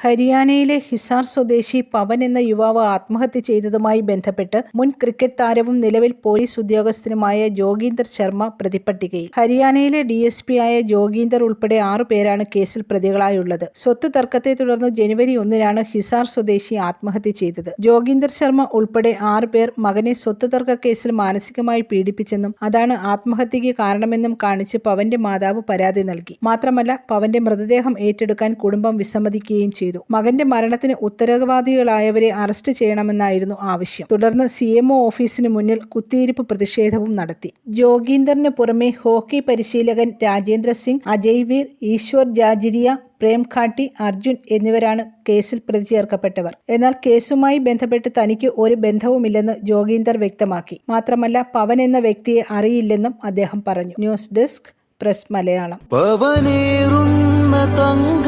ഹരിയാനയിലെ ഹിസാർ സ്വദേശി പവൻ എന്ന യുവാവ് ആത്മഹത്യ ചെയ്തതുമായി ബന്ധപ്പെട്ട് മുൻ ക്രിക്കറ്റ് താരവും നിലവിൽ പോലീസ് ഉദ്യോഗസ്ഥനുമായ ജോഗീന്ദർ ശർമ്മ പ്രതിപ്പട്ടികയിൽ. ഹരിയാനയിലെ ഡി എസ് പി ആയ ജോഗീന്ദർ ഉൾപ്പെടെ ആറു പേരാണ് കേസിൽ പ്രതികളായുള്ളത്. സ്വത്ത് തർക്കത്തെ തുടർന്ന് ജനുവരി ഒന്നിനാണ് ഹിസാർ സ്വദേശി ആത്മഹത്യ ചെയ്തത്. ജോഗീന്ദർ ശർമ്മ ഉൾപ്പെടെ ആറു പേർ മകനെ സ്വത്ത് തർക്ക കേസിൽ മാനസികമായി പീഡിപ്പിച്ചെന്നും അതാണ് ആത്മഹത്യയ്ക്ക് കാരണമെന്നും കാണിച്ച് പവന്റെ മാതാവ് പരാതി നൽകി. മാത്രമല്ല പവന്റെ മൃതദേഹം ഏറ്റെടുക്കാൻ കുടുംബം വിസമ്മതിക്കുകയും ചെയ്തു. മകന്റെ മരണത്തിന് ഉത്തരവാദികളായവരെ അറസ്റ്റ് ചെയ്യണമെന്നായിരുന്നു ആവശ്യം. തുടർന്ന് സി എംഒ ഓഫീസിന് മുന്നിൽ കുത്തിയിരിപ്പ് പ്രതിഷേധവും നടത്തി. ജോഗീന്ദറിന് പുറമെ ഹോക്കി പരിശീലകൻ രാജേന്ദ്ര സിംഗ് അജയ് വീർ ഈശ്വർ ജാജിരിയ പ്രേം ഖാട്ടി അർജുൻ എന്നിവരാണ് കേസിൽ പ്രതി ചേർക്കപ്പെട്ടവർ എന്നാൽ കേസുമായി ബന്ധപ്പെട്ട് തനിക്ക് ഒരു ബന്ധവുമില്ലെന്ന് ജോഗീന്ദർ വ്യക്തമാക്കി. മാത്രമല്ല പവൻ എന്ന വ്യക്തിയെ അറിയില്ലെന്നും അദ്ദേഹം പറഞ്ഞു. News desk press Malayalam. പവനേറുന്ന തങ്കമാണു